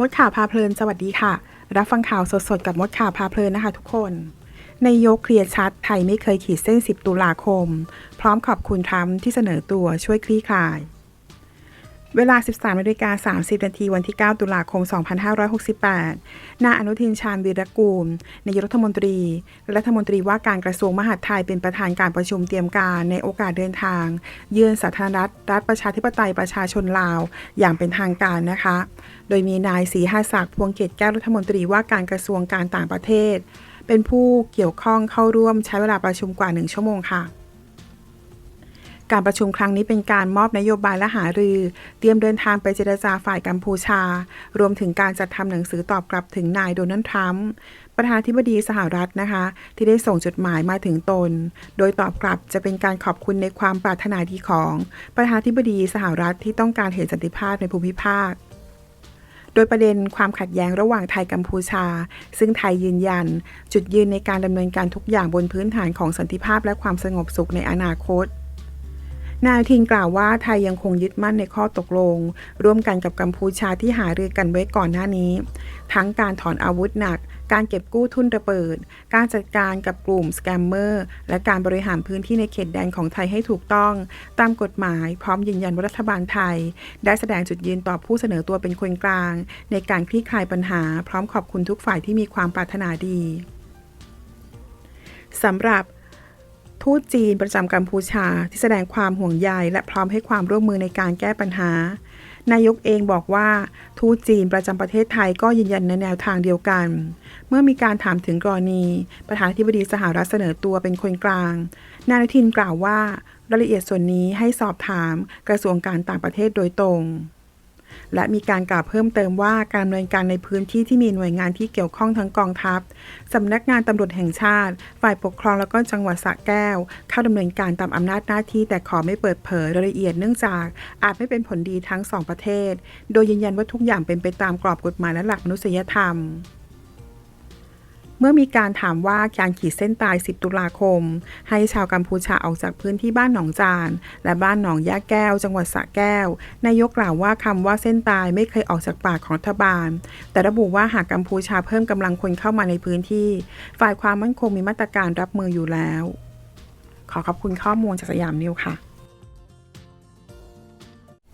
มดข่าวพาเพลิน สวัสดีค่ะ รับฟังข่าวสดๆ กับมดข่าวพาเพลินนะคะทุกคนนายกเคลียร์ชัด ไทยไม่เคยขีดเส้น 10 ตุลาคม พร้อมขอบคุณทรัมป์ที่เสนอตัวช่วยคลี่คลาย เวลา 13นาฬิกา30นาทีวันที่ 9 ตุลาคม 2568 นายอนุทินชาญวีรกูล นายกรัฐมนตรี และรัฐมนตรีว่าการกระทรวงมหาดไทยเป็นประธานการประชุมเตรียมการในโอกาสเดินทาง เยือนสาธารณรัฐรัฐประชาธิปไตยประชาชนลาว อย่างเป็นทางการนะคะ โดยมีนายศรีหาศักดิ์พวงเกตแก้วรัฐมนตรีว่าการกระทรวงการต่างประเทศ เป็นผู้เกี่ยวข้องเข้าร่วมใช้เวลาประชุมกว่า 1 ชั่วโมงค่ะ การประชุมครั้งนี้เป็นการมอบนโยบายและหารือ เตรียมเดินทางไปเจรจาฝ่ายกัมพูชา รวมถึงการจัดทำหนังสือตอบกลับถึงนายโดนัลด์ทรัมป์ประธานาธิบดีสหรัฐนะคะ ที่ได้ส่งจดหมายมาถึงตน โดยตอบกลับจะเป็นการขอบคุณในความปรารถนาดีของประธานาธิบดีสหรัฐที่ต้องการเห็นสันติภาพในภูมิภาคโดยประเด็นความขัดแย้งระหว่างไทยกัมพูชา ซึ่งไทยยืนยัน จุดยืนในการดำเนินการทุกอย่างบนพื้นฐานของสันติภาพและความสงบสุขในอนาคต นายทินกล่าวว่าไทยยังคงยึดมั่นในข้อตกลง ร่วมกันกับกัมพูชาที่หารือกันไว้ก่อนหน้านี้ ทั้งการถอนอาวุธหนัก การเก็บกู้ทุนระเบิด การจัดการกับกลุ่มสแกมเมอร์ และการบริหารพื้นที่ในเขตแดนของไทยให้ถูกต้อง ตามกฎหมายพร้อมยืนยันว่ารัฐบาลไทย ได้แสดงจุดยืนต่อผู้เสนอตัวเป็นคนกลาง ในการคลี่คลายปัญหา พร้อมขอบคุณทุกฝ่ายที่มีความปรารถนาดีสำหรับ ทูตจีนประจำกัมพูชาที่แสดงความห่วงใยและพร้อมให้ความร่วมมือในการแก้ปัญหา นายกเองบอกว่าทูตจีนประจำประเทศไทยก็ยืนยันในแนวทางเดียวกัน เมื่อมีการถามถึงกรณี ประธานาธิบดีสหรัฐเสนอตัวเป็นคนกลาง นายทินกล่าวว่ารายละเอียดส่วนนี้ให้สอบถามกระทรวงการต่างประเทศโดยตรง และมีการกล่าวเพิ่มเติมว่าการดำเนินการในพื้นที่ที่มีหน่วยงานที่เกี่ยวข้องทั้งกองทัพสำนักงานตำรวจแห่งชาติ ฝ่ายปกครองแล้วก็จังหวัดสระแก้ว เข้าดำเนินการตามอำนาจหน้าที่แต่ขอไม่เปิดเผยรายละเอียดเนื่องจากอาจไม่เป็นผลดีทั้งสองประเทศ โดยยืนยันว่าทุกอย่างเป็นไปตามกรอบกฎหมายและหลักมนุษยธรรม เมื่อมีการถามว่าการขีดเส้นตาย 10 ตุลาคม ให้ชาวกัมพูชาออกจากพื้นที่บ้านหนองจาน และบ้านหนองยาแก้ว จังหวัดสระแก้ว นายกกล่าวว่าคำว่าเส้นตายไม่เคยออกจากปากของรัฐบาล แต่ระบุว่าหากกัมพูชาเพิ่มกำลังคนเข้ามาในพื้นที่ ฝ่ายความมั่นคงมีมาตรการรับมืออยู่แล้ว ขอขอบคุณข้อมูลจากสยามนิวค่ะ